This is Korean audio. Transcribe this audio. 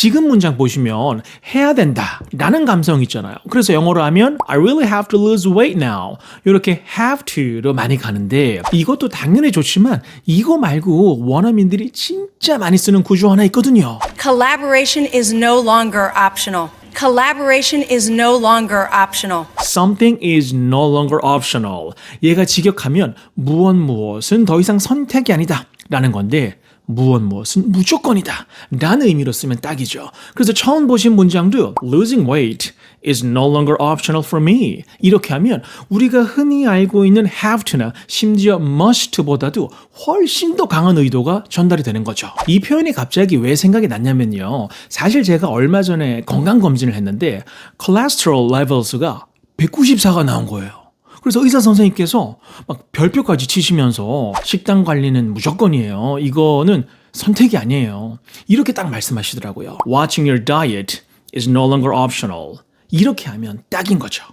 지금 문장 보시면 해야 된다 라는 감성 있잖아요. 그래서 영어로 하면 I really have to lose weight now. 이렇게 have to로 많이 가는데 이것도 당연히 좋지만 이거 말고 원어민들이 진짜 많이 쓰는 구조 하나 있거든요. Collaboration is no longer optional. Collaboration is no longer optional. Something is no longer optional. 얘가 직역하면 무엇 무엇은 더 이상 선택이 아니다 라는 건데 무엇 무엇은 무조건이다 라는 의미로 쓰면 딱이죠. 그래서 처음 보신 문장도 losing weight is no longer optional for me 이렇게 하면 우리가 흔히 알고 있는 have to나 심지어 must보다도 훨씬 더 강한 의도가 전달이 되는 거죠. 이 표현이 갑자기 왜 생각이 났냐면요. 사실 제가 얼마 전에 건강검진을 했는데 cholesterol levels가 194가 나온 거예요. 그래서 의사 선생님께서 막 별표까지 치시면서 식단 관리는 무조건이에요. 이거는 선택이 아니에요. 이렇게 딱 말씀하시더라고요. Watching your diet is no longer optional. 이렇게 하면 딱인 거죠.